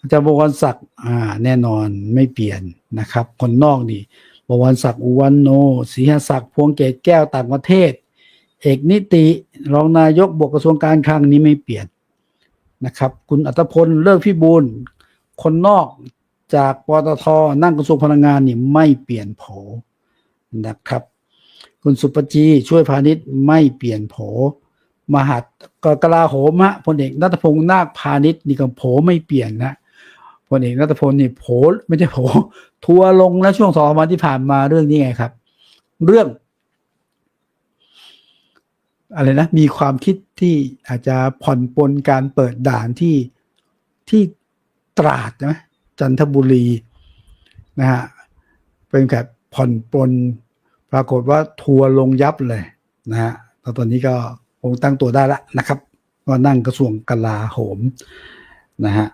อาจารย์บวรศักดิ์อ่า แน่นอนไม่เปลี่ยนนะครับ คนนอกนี่บวรศักดิ์อุวันโนศรีหศักดิ์พวงเกตแก้วต่างประเทศ เอกนิติรองนายกบวกกระทรวงการคลังนี้ไม่เปลี่ยนนะครับ คุณอัตพลเลิกพิบูลคนนอกจากปตทนั่งกระทรวงพลังงานนี่ไม่เปลี่ยนโผนะครับ คุณสุปจีช่วยพาณิชย์ไม่เปลี่ยนโผมหาดกกลาโหมฮะพลเอกนัทพงศ์นาคพาณิชย์นี่ก็โผไม่เปลี่ยนนะ พลเอกนัทพลนี่โผไม่ใช่โผทัวลงแล้วช่วงสองวันที่ผ่านมาเรื่องนี้ไงครับ เรื่อง อะไรนะ มีความคิดที่อาจจะผ่อนปลนการเปิดด่านที่ที่ตราดนะจันทบุรีนะฮะเป็นแบบผ่อนปลนปรากฏว่าทัวลงยับเลยนะฮะแล้วตอนนี้ก็คงตั้งตัวได้แล้วนะครับ ก็นั่งกระทรวงกลาโหมนะฮะ